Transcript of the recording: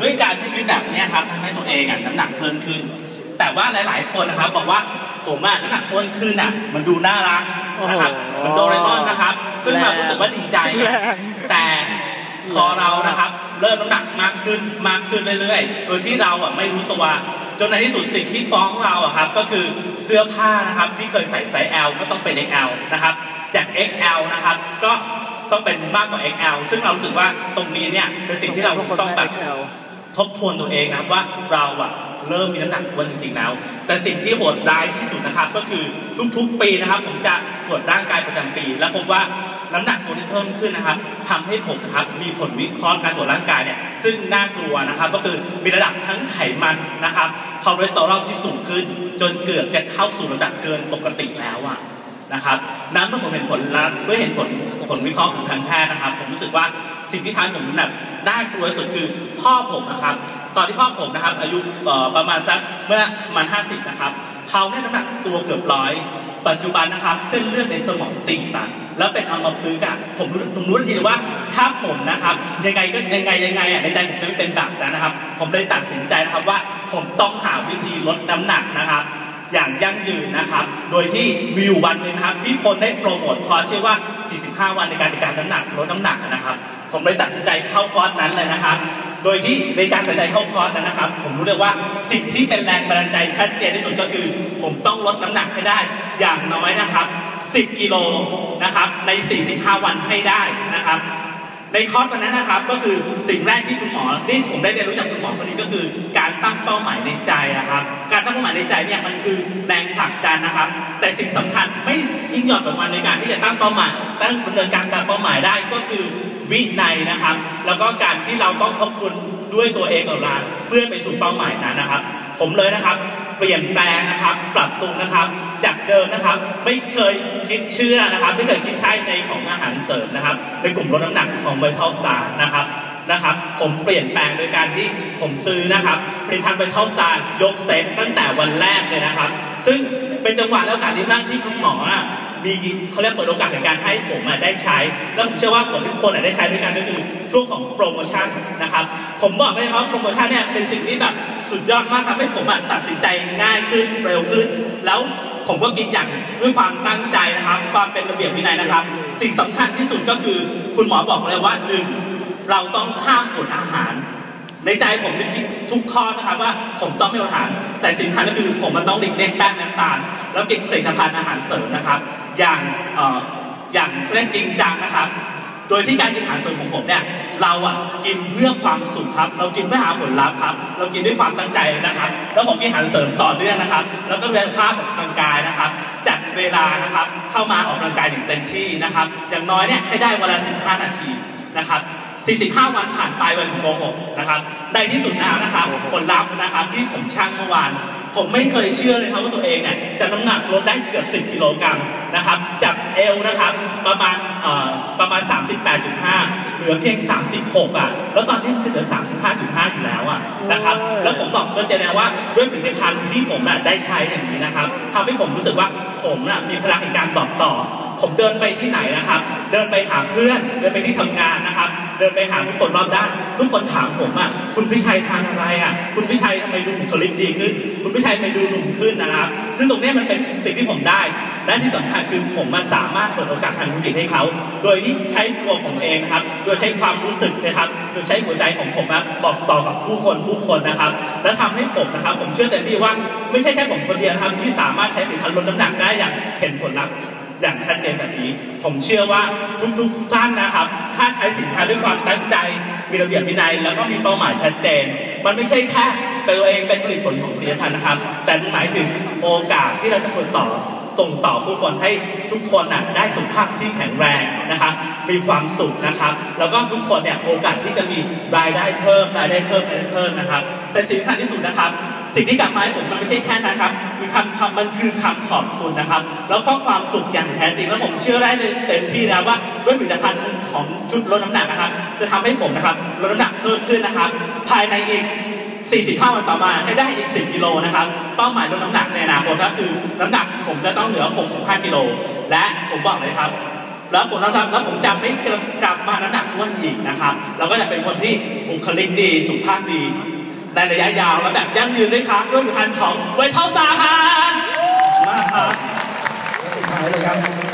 ด้วยการใช้ชีวิตแบบเนี้ยครับทำให้ตัวเองอะน้ำหนักเพิ่มขึ้น แต่ว่าหลาย ๆ คนนะครับบอกว่าผมอะน้ำหนักเพิ่มขึ้นอะ มันดูน่ารักนะครับโอ้โหมันโดเรมอนนะครับ ซึ่งเรารู้สึกว่าดีใจแรงแต่พอเรานะครับ เริ่มน้ำหนักมากขึ้นมากขึ้นเรื่อยๆ โดยที่เราอะไม่รู้ตัวจนในที่สุดสิ่งที่ฟ้องเราอะครับก็คือเสื้อผ้านะครับที่เคยใส่ไซส์ L ก็ต้องเป็น XL นะครับจาก XL นะครับก็ต้องเป็นมากกว่า XL ซึ่งเรารู้สึกว่าตรงนี้เนี่ยเป็นสิ่งที่เราทุกคนต้องแบบได้ XL ทบทวนตัวเองนะครับว่าเราอะเริ่มมีน้ำหนักอ้วนจริงๆแล้ว แต่สิ่งที่โหดร้ายที่สุดนะครับ ก็คือทุกๆปีนะครับ ผมจะตรวจร่างกายประจำปี แล้วพบว่าน้ำหนักตัวที่เพิ่มขึ้นนะครับทำให้ผมนะครับมีผลวิเคราะห์การตรวจร่างกายเนี่ยซึ่งน่ากลัวนะครับ ก็คือมีระดับทั้งไขมันนะครับคอเลสเตอรอลที่สูงขึ้น จนเกือบจะเข้าสู่ระดับเกินปกติแล้วอะ นะครับนั้นเมื่อผมเห็นผลลัพธ์เมื่อเห็นผลผลวิเคราะห์ของทางแพทย์นะครับ ผมรู้สึกว่าสิ่งที่ทำให้ผมแบบน่ากลัวสุดคือพ่อผมนะครับ ตอนที่พ่อผมนะครับ อายุประมาณสักเมื่อประมาณ50นะครับเขาเนี่ยน้ำหนักตัวเกือบร้อยปัจจุบันนะครับ เส้นเลือดในสมองตีบอะแล้วเป็นอัมพฤกษ์อะผมรู้ผมรู้ทันทีเลยว่าถ้าผมนะครับ ยังไงก็ยังไงยังไงอะในใจผมจะไม่เป็นแบบนั้นนะครับ ผมเลยตัดสินใจนะครับว่าผมต้องหาวิธีลดน้ำหนักนะครับ อย่างยั่งยืนนะครับ โดยที่มีอยู่วันหนึ่งนะครับพี่พลได้โปรโมทคอร์สชื่อว่า 45 วันในการจัดการน้ำหนักลดน้ำหนักนะครับ ผมเลยตัดสินใจเข้าคอร์สนั้นเลยนะครับ โดยที่ในการตัดสินใจเข้าคอร์สนั้นนะครับ ผมรู้เลยว่าสิ่งที่เป็นแรงบันดาลใจชัดเจนที่สุดก็คือ ผมต้องลดน้ำหนักให้ได้อย่างน้อยนะครับ 10 กิโลนะครับใน 45 วันให้ได้นะครับ ในคอร์สวันนั้นนะครับก็คือสิ่งแรกที่คุณหมอที่ผมได้เรียนรู้จากคุณหมอคนนี้ก็คือ การตั้งเป้าหมายในใจนะครับ การตั้งเป้าหมายในใจเนี่ยมันคือแรงผลักดันนะครับ แต่สิ่งสำคัญไม่ยิ่งหย่อนประมาณในการที่จะตั้งเป้าหมาย ตั้งดำเนินการตามเป้าหมายได้ก็คือวินัยนะครับ แล้วก็การที่เราต้องทบทวนด้วยตัวเองของเราเพื่อไปสู่เป้าหมายนั้นนะครับ ผมเลยนะครับ เปลี่ยนแปลงนะครับ ปรับปรุงนะครับ จากเดิมนะครับ ไม่เคยคิดเชื่อนะครับ ไม่เคยคิดใช้ในของอาหารเสริมนะครับ ในกลุ่มลดน้ำหนักของไวท์เทลสตาร์นะครับนะครับ ผมเปลี่ยนแปลงโดยการที่ผมซื้อนะครับผลิตภัณฑ์ไวท์เทลสตาร์ยกเซตตั้งแต่วันแรกเลยนะครับ ซึ่งเป็นจังหวะและโอกาสดีมากที่คุณหมอ มีเขาเรียกเปิดโอกาสในการให้ผมได้ใช้ แล้วผมเชื่อว่าคนทุกคนได้ใช้ด้วยกันก็คือช่วงของโปรโมชั่นนะครับ ผมบอกเลยครับโปรโมชั่นเนี่ยเป็นสิ่งที่แบบสุดยอดมากทำให้ผมตัดสินใจง่ายขึ้นเร็วขึ้น แล้วผมก็กินอย่างด้วยความตั้งใจนะครับ ความเป็นระเบียบวินัยนะครับ สิ่งสำคัญที่สุดก็คือคุณหมอบอกเลยว่าหนึ่งเราต้องห้ามอดอาหาร ในใจผมนึกคิดทุกข้อนะครับว่าผมต้องไม่อดอาหาร แต่สิ่งสำคัญก็คือผมมันต้องหลีกเลี่ยงแป้งน้ำตาล แล้วกินผลิตภัณฑ์อาหารเสริมนะครับ อย่างอออย่างเคร่งจริงจังนะครับ โดยที่การกินอาหารเสริมของผมเนี่ยเราอะกินเพื่อความสุขครับ เรากินเพื่อหาผลลัพธ์ครับ เรากินด้วยความตั้งใจนะครับ แล้วผมกินอาหารเสริมต่อเนื่องนะครับ แล้วก็เรียนภาพออกกำลังกายนะครับ จัดเวลานะครับเข้ามาออกกำลังกายอย่างเต็มที่นะครับ อย่างน้อยเนี่ยให้ได้วันละ15 นาทีนะครับ45 วันผ่านไปวันโกหก นะครับในที่สุดแล้วนะครับผลลัพธ์นะครับที่ผมชั่งเมื่อวานผมไม่เคยเชื่อเลยครับว่าตัวเองเนี่ยจะน้ำหนักลดได้เกือบ 10 กิโลกรัมนะครับจากเอวนะครับประมาณเอ่อประมาณ 38.5 เหลือเพียง 36อะแล้วตอนนี้มันจะเหลือ 35.5 อยู่แล้วอะนะครับแล้วผมบอกก็จะแนะว่าด้วยผลิตภัณฑ์ที่ผมน่ะได้ใช้อย่างนี้นะครับทำให้ผมรู้สึกว่าผมน่ะมีพลังในการบอกต่อ ผมเดินไปที่ไหนนะครับ เดินไปหาเพื่อนเดินไปที่ทำงานนะครับ เดินไปหาทุกคนรอบด้าน ทุกคนถามผมอะคุณพิชัยทานอะไรอะคุณพิชัยทำไมดูบุคลิกดีขึ้น คุณพิชัยทำไมดูหนุ่มขึ้นนะครับ ซึ่งตรงนี้มันเป็นสิ่งที่ผมได้ และที่สำคัญคือผมมาสามารถเปิดโอกาสทางธุรกิจให้เขา โดยที่ใช้ตัวผมเองนะครับ โดยใช้ความรู้สึกนะครับ โดยใช้หัวใจของผมนะบอกต่อกับผู้คนผู้คนนะครับ และทำให้ผมนะครับ ผมเชื่อเต็มที่ว่าไม่ใช่แค่ผมคนเดียวนะครับที่สามารถใช้ผลิตภัณฑ์ลดน้ำหนักได้อย่างเห็นผลลัพธ์ อย่างชัดเจนแบบนี้ ผมเชื่อว่าทุกๆท่านนะครับ ถ้าใช้สินค้าด้วยความตั้งใจ มีระเบียบวินัย แล้วก็มีเป้าหมายชัดเจน มันไม่ใช่แค่เป็นตัวเองเป็นผลิตผลของผลิตภัณฑ์นะครับ แต่หมายถึงโอกาสที่เราจะเปิดต่อ ส่งต่อผู้คนให้ทุกคนน่ะได้สุขภาพที่แข็งแรงนะครับมีความสุขนะครับ แล้วก็ทุกคนเนี่ยโอกาสที่จะมีรายได้เพิ่มรายได้เพิ่มรายได้เพิ่มนะครับ แต่สิ่งสำคัญที่สุดนะครับ สิ่งที่กลับมาให้ผมมันไม่ใช่แค่นั้นครับมีคำคำมันคือคำขอบคุณนะครับ แล้วก็ความสุขอย่างแท้จริงแล้วผมเชื่อได้เลยเต็มที่นะว่าด้วยผลิตภัณฑ์ของชุดลดน้ำหนักนะครับ จะทำให้ผมนะครับลดน้ำหนักเพิ่มขึ้นนะครับ ภายในอีก 45 วันต่อมาให้ได้อีก 10 กิโลนะครับ เป้าหมายลดน้ำหนักในอนาคตก็คือน้ำหนักผมจะต้องเหลือ 65 กิโล และผมบอกเลยครับแล้วผมรับแล้วผมจะไม่กลับมาน้ำหนักอ้วนอีกนะครับแล้วก็จะเป็นคนที่บุคลิกดีสุขภาพดีในระยะยาวและแบบยั่งยืนด้วยครับด้วยผลิตภัณฑ์ของไวท์เท่าสาครับมาครับสุดท้ายเลยครับ